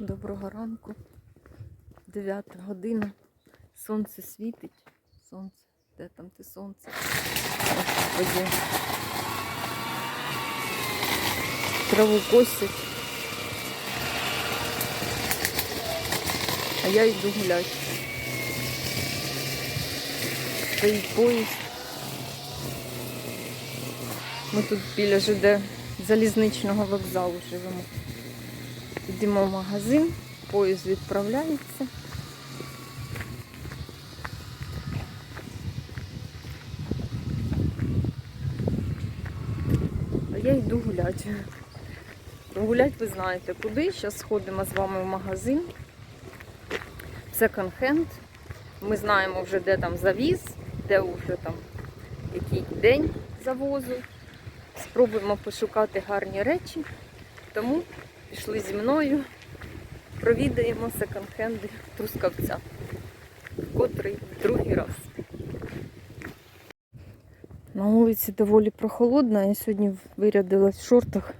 Доброго ранку. 9 година. Сонце світить. Сонце. Де там ти сонце? Господи. Траву косять. А я йду гуляти. Стоїть поїзд. Ми тут біля ЖД залізничного вокзалу живемо. Йдемо в магазин, поїзд відправляється. А я йду гуляти. Гулять ви знаєте куди. Зараз сходимо з вами в магазин. Секонд-хенд. Ми знаємо вже, де там завіз, де вже там який день завозу. Спробуємо пошукати гарні речі. Тому пішли зі мною, провідаємо секонд-хенди Трускавця. Котрий другий раз. На вулиці доволі прохолодно. Я сьогодні вирядилась в шортах,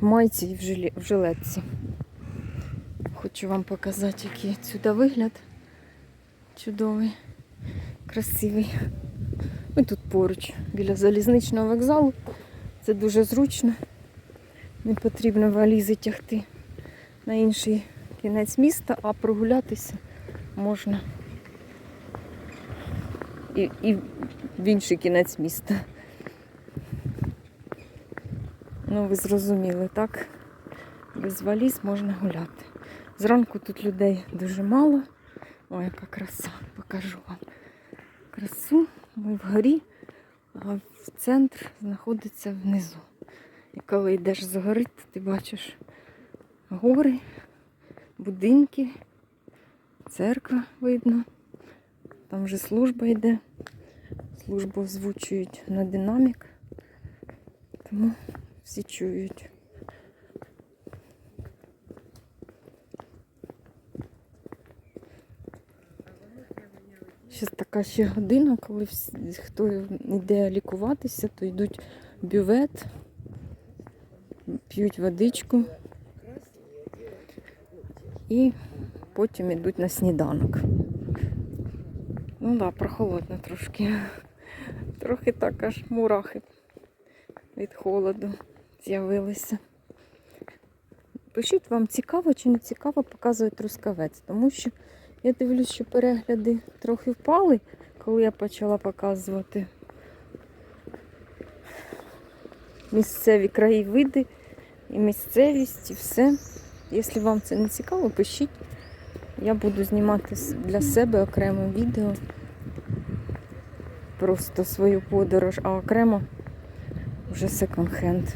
в майці і в, жилетці. Хочу вам показати, який сюди вигляд. Чудовий, красивий. Ми тут поруч, біля залізничного вокзалу. Це дуже зручно. Не потрібно валізи тягти на інший кінець міста, а прогулятися можна і, і в інший кінець міста. Ну, ви зрозуміли, так? Без валіз можна гуляти. Зранку тут людей дуже мало. Ой, яка краса, покажу вам красу. Ми вгорі, а в центр знаходиться внизу. І коли йдеш з гори, то ти бачиш гори, будинки, церква видно. Там вже служба йде. Службу озвучують на динамік, тому всі чують. Зараз така ще година, коли всі, хто йде лікуватися, то йдуть бювет, п'ють водичку і потім йдуть на сніданок. Ну да, прохолодно трошки. Трохи так аж мурахи від холоду з'явилися. Пишіть, вам цікаво чи не цікаво показують трускавець, тому що я дивлюсь, що перегляди трохи впали, коли я почала показувати місцеві краєвиди і місцевість, і все. Якщо вам це не цікаво, пишіть. Я буду знімати для себе окремо відео. Просто свою подорож, а окремо вже секонд-хенд.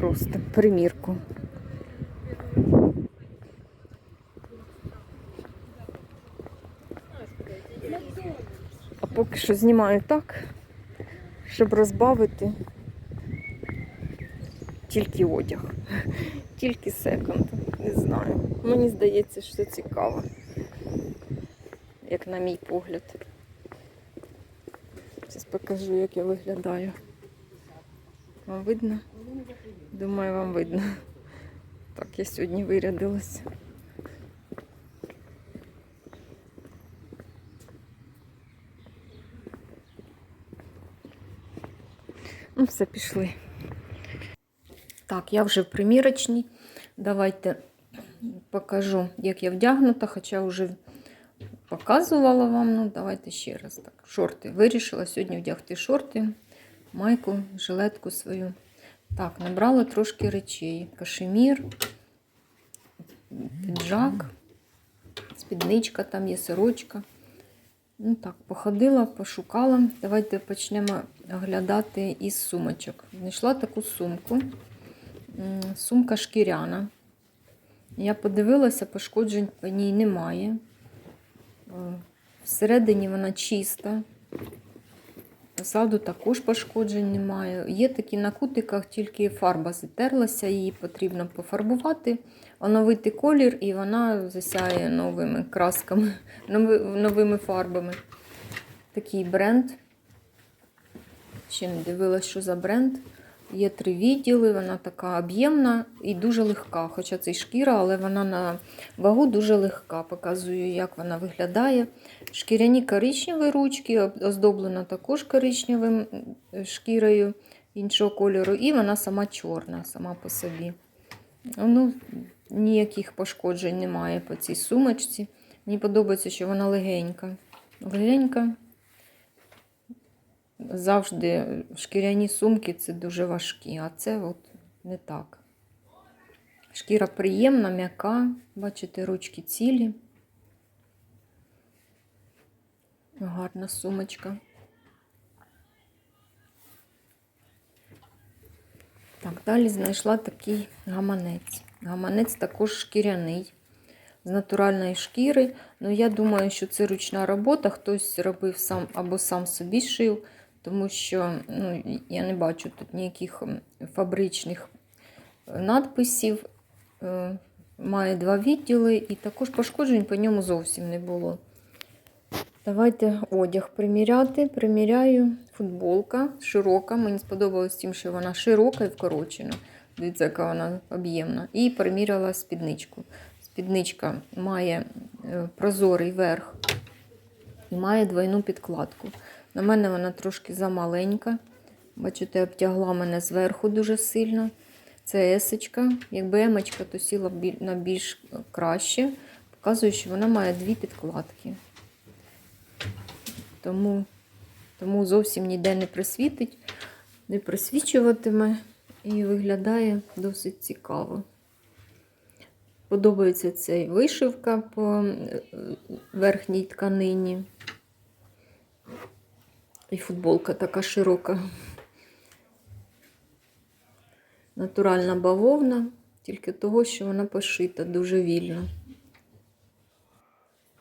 Просто примірку. А поки що знімаю так, щоб розбавити тільки одяг. Тільки секонд. Не знаю. Мені здається, що це цікаво. Як на мій погляд. Зараз покажу, як я виглядаю. Вам видно? Думаю, вам видно. Так, я сьогодні вирядилася. Ну, все, пішли. Так, я вже в примірочній. Давайте покажу, як я вдягнута, хоча вже показувала вам. Ну, давайте ще раз так. Шорти. Вирішила сьогодні вдягти шорти, майку, жилетку свою. Так, набрала трошки речей. Кашемір, піджак, спідничка, там є сорочка. Ну так, походила, пошукала. Давайте почнемо оглядати із сумочок. Знайшла таку сумку. Сумка шкіряна. Я подивилася, пошкоджень по ній немає. Всередині вона чиста. Посаду також пошкоджень немає. Є такі на кутиках, тільки фарба затерлася, її потрібно пофарбувати, оновити колір, і вона засяє новими красками, новими фарбами. Такий бренд. Ще не дивилась, що за бренд. Є три відділи, вона така об'ємна і дуже легка. Хоча це й шкіра, але вона на вагу дуже легка. Показую, як вона виглядає. Шкіряні коричневі ручки, оздоблена також коричневим е, шкірою іншого кольору, і вона сама чорна, сама по собі. Ну, ніяких пошкоджень немає по цій сумочці. Мені подобається, що вона легенька. Легенька. Завжди шкіряні сумки це дуже важкі, а це от не так. Шкіра приємна, м'яка, бачите, ручки цілі. Гарна сумочка. Так, далі знайшла такий гаманець. Гаманець також шкіряний, з натуральної шкіри. Ну, я думаю, що це ручна робота, хтось робив сам або сам собі шив, тому що ну, я не бачу тут ніяких фабричних е, надписів. Е, Має два відділи, і також пошкоджень по ньому зовсім не було. Давайте одяг приміряти. Приміряю футболка широка. Мені сподобалось тим, що вона широка і вкорочена. Дивіться, яка вона об'ємна. І приміряла спідничку. Спідничка має е, прозорий верх і має двойну підкладку. На мене вона трошки замаленька. Бачите, обтягла мене зверху дуже сильно. Це есочка. Якби емочка, то сіла б на більш краще. Показую, що вона має дві підкладки. Тому, тому зовсім ніде не присвітить, не присвічуватиме і виглядає досить цікаво. Подобається ця вишивка по е, верхній тканині. І футболка така широка. Натуральна бавовна, тільки того, що вона пошита дуже вільно.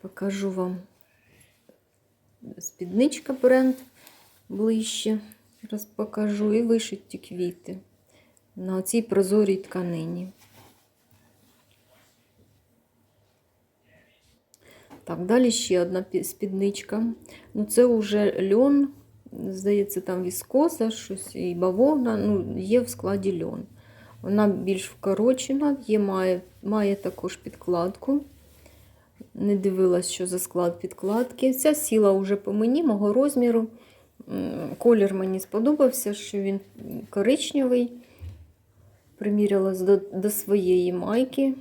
Покажу вам спідничка бренд ближче. Зараз покажу і вишиті квіти на цій прозорій тканині. Так, далі ще одна спідничка. Ну, це вже льон, здається, там віскоза, щось і бавовна, ну, є в складі льон. Вона більш вкорочена, є, має, має також підкладку. Не дивилась, що за склад підкладки. Ця сіла вже по мені, мого розміру. Колір мені сподобався, що він коричневий. Примірялась до, до своєї майки.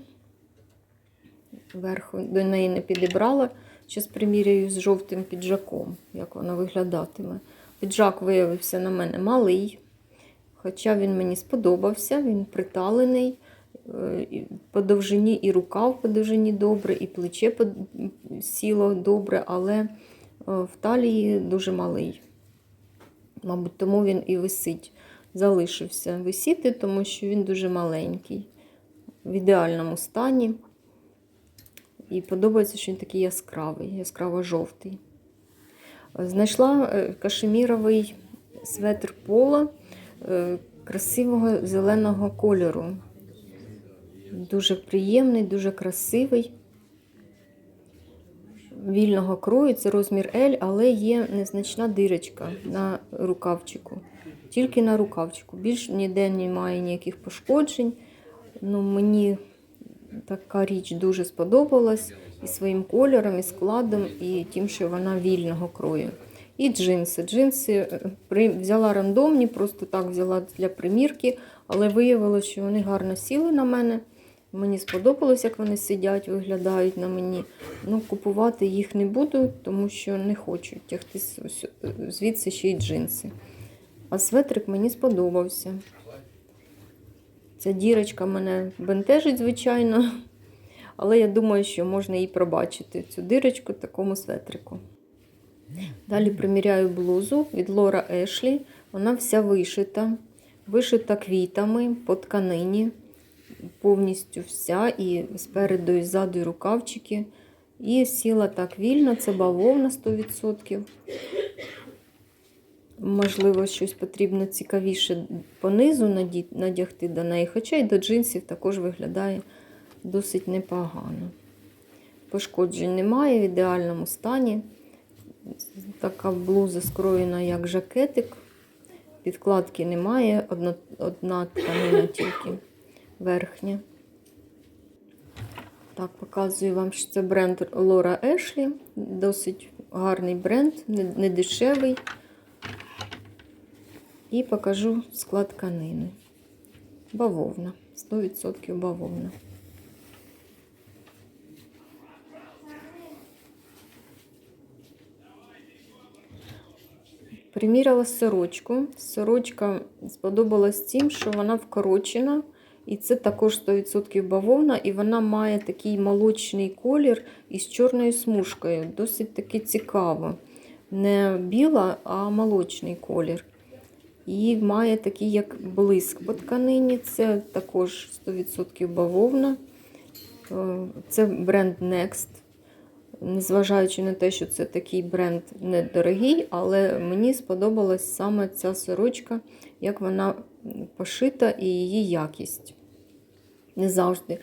Верху до неї не підібрала. Зараз приміряю з жовтим піджаком, як вона виглядатиме. Піджак виявився на мене малий, хоча він мені сподобався, він приталений. Е, По довжині і рукав по довжині добре, і плече сіло добре, але е, в талії дуже малий. Мабуть, тому він і висить. Залишився висіти, тому що він дуже маленький, в ідеальному стані. І подобається, що він такий яскравий, яскраво-жовтий. Знайшла е, кашеміровий светр поло е, красивого зеленого кольору. Дуже приємний, дуже красивий. Вільного крою, це розмір L, але є незначна дирочка на рукавчику. Тільки на рукавчику. Більш ніде немає ніяких пошкоджень. Ну, мені така річ дуже сподобалась і своїм кольором, і складом, і тим, що вона вільного крою. І джинси. Джинси е, взяла рандомні, просто так взяла для примірки, але виявилося, що вони гарно сіли на мене. Мені сподобалось, як вони сидять, виглядають на мені. Ну, купувати їх не буду, тому що не хочу тягти з- звідси ще й джинси. А светрик мені сподобався. Ця дірочка мене бентежить, звичайно. Але я думаю, що можна їй пробачити цю дирочку такому светрику. Далі приміряю блузу від Лора Ешлі. Вона вся вишита. Вишита квітами по тканині. Повністю вся, і спереду, і ззаду, і рукавчики. І сіла так вільно, це бавовна 100%. Можливо, щось потрібно цікавіше понизу надягти до неї, хоча й до джинсів також виглядає досить непогано. Пошкоджень немає в ідеальному стані. Така блуза скроєна як жакетик. Підкладки немає, одна, одна тканина тільки верхня. Так, показую вам, що це бренд Laura Ashley. Досить гарний бренд, не дешевий. І покажу склад тканини. Бавовна, 100% бавовна. Приміряла сорочку. Сорочка сподобалась тим, що вона вкорочена. І це також 100% бавовна, і вона має такий молочний колір із чорною смужкою. Досить таки цікаво. Не біла, а молочний колір. І має такий як блиск по тканині. Це також 100% бавовна. Е, Це бренд Next. Незважаючи на те, що це такий бренд недорогий, але мені сподобалась саме ця сорочка, як вона пошита і її якість. Не завжди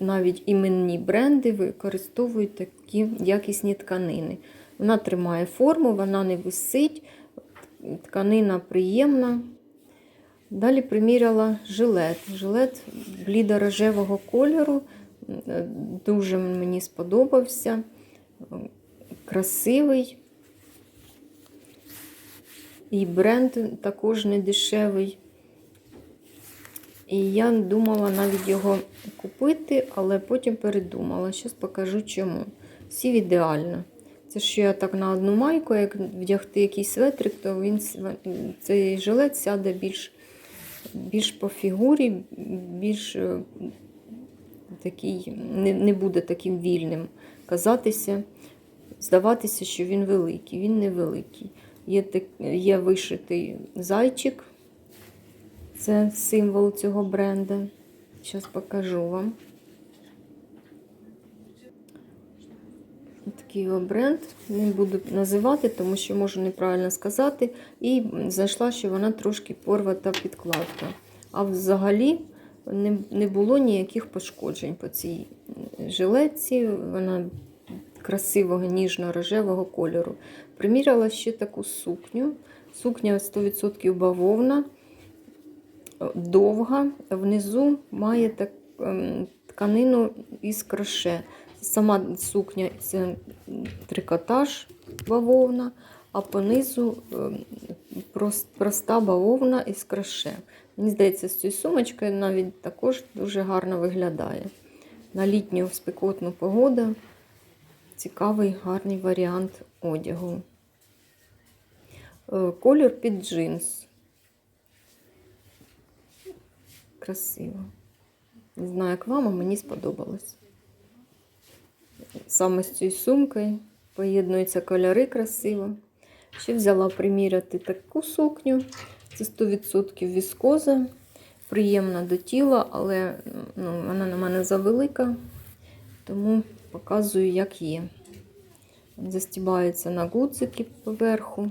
навіть іменні бренди використовують такі якісні тканини. Вона тримає форму, вона не висить, тканина приємна. Далі приміряла жилет. Жилет блідо-рожевого кольору. Дуже мені сподобався. Красивий. І бренд також не дешевий. І я думала навіть його купити, але потім передумала. Зараз покажу чому. Сів ідеально. Це що я так на одну майку, як вдягти якийсь светрик, то він цей жилет сяде більш, більш по фігурі, більш е, такий, не, не буде таким вільним казатися, здаватися, що він великий. Він не великий. Є, так, є вишитий зайчик. Це символ цього бренду. Зараз покажу вам. Такий його бренд. Не буду називати, тому що можу неправильно сказати. І знайшла, що вона трошки порвата підкладка. А взагалі не, було ніяких пошкоджень по цій жилетці. Вона красивого ніжно-рожевого кольору. Приміряла ще таку сукню. Сукня 100% бавовна довга, внизу має так, ем, тканину із кроше. Сама сукня це трикотаж бавовна, а понизу ем, проста бавовна із кроше. Мені здається, з цією сумочкою навіть також дуже гарно виглядає. На літню спекотну погоду цікавий гарний варіант одягу. Е, колір під джинс. Красиво. Не знаю, як вам, а мені сподобалось. Саме з цією сумкою поєднуються кольори красиво. Ще взяла приміряти таку сукню. Це 100% віскоза. Приємна до тіла, але ну, вона на мене завелика, тому показую, як є. Застібається на гудзики поверху,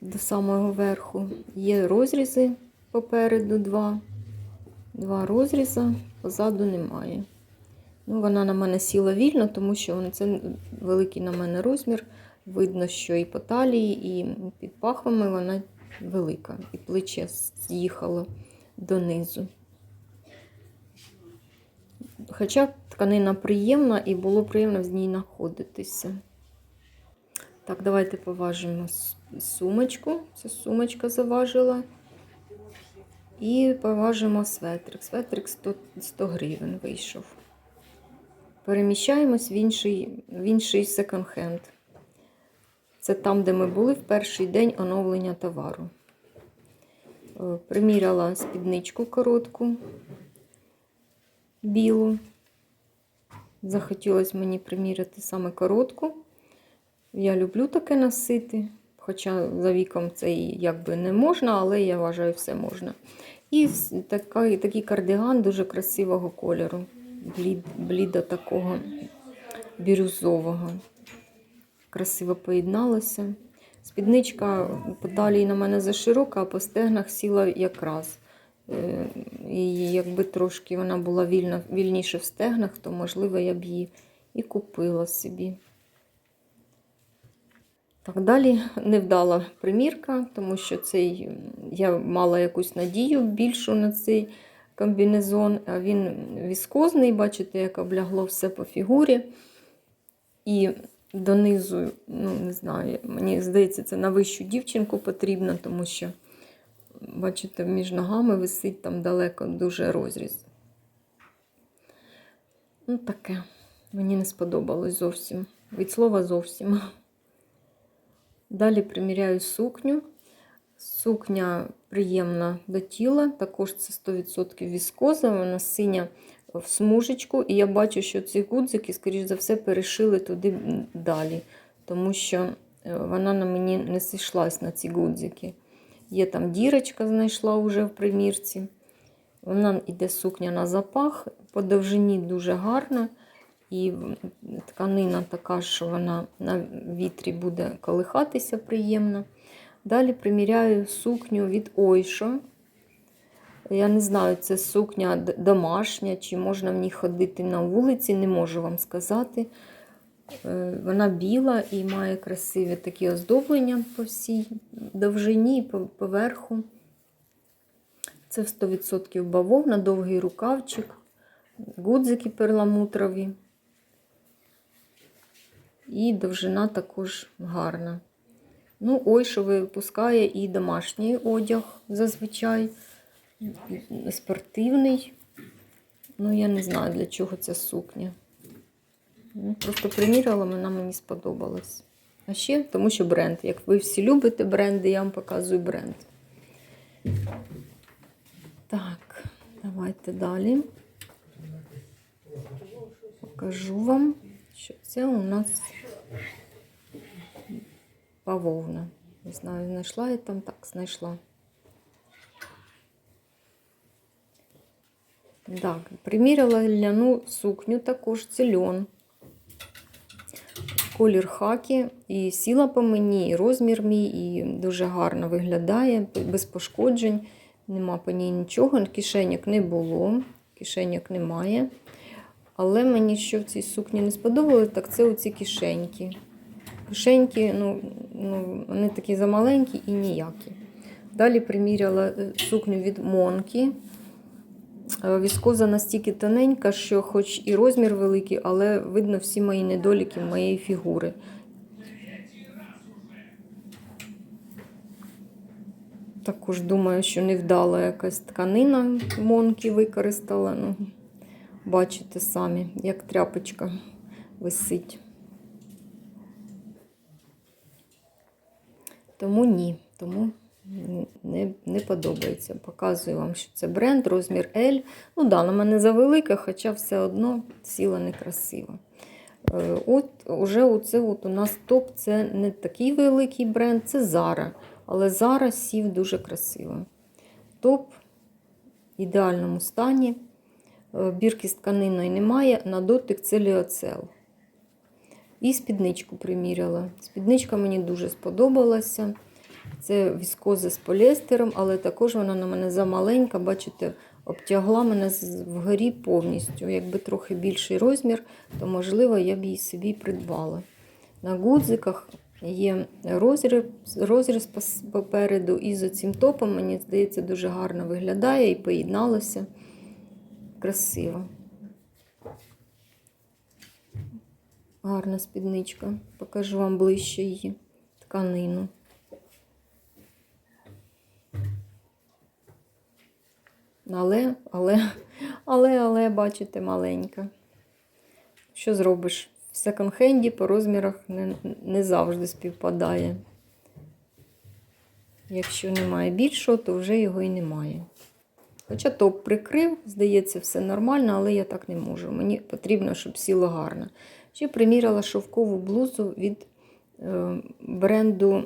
до самого верху. Є розрізи попереду два. Два розріза, позаду немає. Ну, Вона на мене сіла вільно, тому що це великий на мене розмір. Видно, що і по талії, і під пахвами вона велика. І плече з'їхало донизу. Хоча тканина приємна і було приємно в ній знаходитися. Так, давайте поважимо сумочку. Ця сумочка заважила. І поважимо светрик. Светрик 100 100 гривень вийшов. Переміщаємось в інший в інший секонд-хенд. Це там, де ми були в перший день оновлення товару. Е, приміряла спідничку коротку, білу. Захотілося мені приміряти саме коротку. Я люблю таке носити. Хоча за віком це і якби не можна, але я вважаю, все можна. І такий, такий кардиган дуже красивого кольору, блід, блідо такого бірюзового. Красиво поєдналося. Спідничка подалі на мене заширока, а по стегнах сіла якраз. Е, і якби трошки вона була вільна, вільніше в стегнах, то, можливо, я б її і купила собі. Так, далі невдала примірка, тому що цей, я мала якусь надію більшу на цей комбінезон, а він віскозний, бачите, як облягло все по фігурі. І донизу, ну не знаю, мені здається, це на вищу дівчинку потрібно, тому що, бачите, між ногами висить там далеко дуже розріз. Ну, таке. Мені не сподобалось зовсім. Від слова зовсім. Далі приміряю сукню. Сукня приємна до тіла, також це 100% віскоза, вона синя в смужечку. І я бачу, що ці гудзики, скоріш за все, перешили туди далі, тому що е, вона на мені не зійшлась на ці гудзики. Є там дірочка, знайшла вже в примірці. Вона йде сукня на запах, по довжині дуже гарна. І тканина така, що вона на вітрі буде колихатися приємно. Далі приміряю сукню від Ойшо. Я не знаю, це сукня домашня, чи можна в ній ходити на вулиці, не можу вам сказати. Е, Вона біла і має красиві такі оздоблення по всій довжині і по- поверху. Це в 100% бавовна, довгий рукавчик, гудзики перламутрові. І довжина також гарна. Ну, ой, що випускає і домашній одяг зазвичай, спортивний. Ну, я не знаю, для чого ця сукня. Ну, Просто приміряла, вона мені сподобалась. А ще тому, що бренд. Як ви всі любите бренди, я вам показую бренд. Так, давайте далі. Покажу вам, що це у нас бавовна. Не знаю, знайшла я там, так, знайшла. Так, приміряла ляну сукню також, це льон. Колір хакі, і сіла по мені, і розмір мій, і дуже гарно виглядає, без пошкоджень. Нема по ній нічого, кишеньок не було, кишеньок немає. Але мені що в цій сукні не сподобалось, так це оці кишеньки. Кишеньки, ну, ну, вони такі замаленькі і ніякі. Далі приміряла е, сукню від Монкі. Е, Віскоза настільки тоненька, що хоч і розмір великий, але видно всі мої недоліки моєї фігури. Також думаю, що невдала якась тканина Монкі використала. Ну, бачите самі, як тряпочка висить. Тому ні, тому не, не подобається. Показую вам, що це бренд, розмір L. Ну да, на мене завелика, хоча все одно сіла некрасиво. Е, От уже оце от у нас топ це не такий великий бренд, це Zara. Але Zara сів дуже красиво. Топ в ідеальному стані. Е, Бірки з тканиною немає, на дотик це ліоцел. І спідничку приміряла. Спідничка мені дуже сподобалася. Це віскоза з поліестером, але також вона на мене замаленька, бачите, обтягла мене вгорі повністю. Якби трохи більший розмір, то, можливо, я б її собі придбала. На гудзиках є розріз, розріз попереду, і за цим топом, мені здається, дуже гарно виглядає і поєдналося. Красиво. Гарна спідничка. Покажу вам ближче її тканину. Але, але, але, але, бачите, маленька. Що зробиш? В секонд-хенді по розмірах не, не завжди співпадає. Якщо немає більшого, то вже його і немає. Хоча топ прикрив, здається, все нормально, але я так не можу. Мені потрібно, щоб сіло гарно. Ще приміряла шовкову блузу від е, бренду.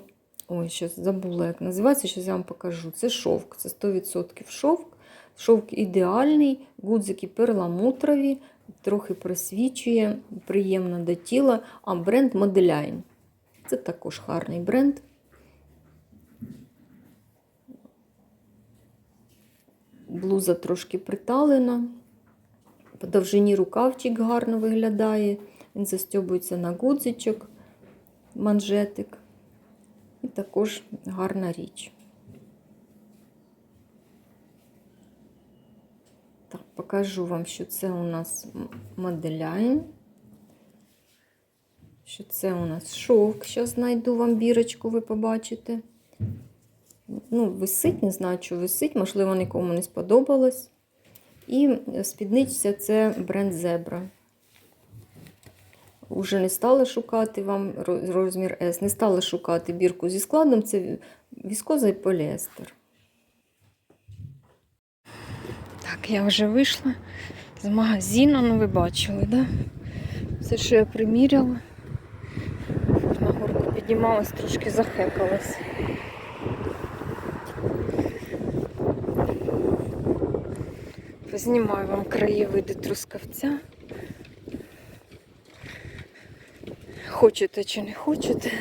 Ой, щось забула, як називається, щось я вам покажу. Це шовк, це 100% шовк. Шовк ідеальний, гудзики перламутрові, трохи просвічує, приємно до тіла. А бренд Modeline. Це також гарний бренд. Блуза трошки приталена. По довжині рукавчик гарно виглядає. Він застьобується на гудзичок, манжетик. І також гарна річ. Так, покажу вам, що це у нас моделяйн. Що це у нас шовк. Зараз знайду вам бірочку, ви побачите. Ну, висить, не знаю, що висить, можливо, нікому не сподобалось. І спідниця це бренд Zebra. Уже не стала шукати вам розмір S, не стала шукати бірку зі складом, це віскоза і поліестер. Так, я вже вийшла з магазину, ну ви бачили, да? Все, що я приміряла. На горку піднімалась, трошки захекалась. Познімаю вам краєвиди трускавця. Хочете чи не хочете,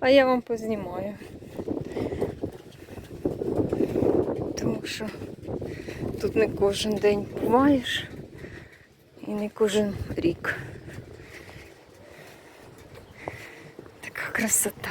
а я вам познімаю. Тому що тут не кожен день буваєш і не кожен рік. Така красота.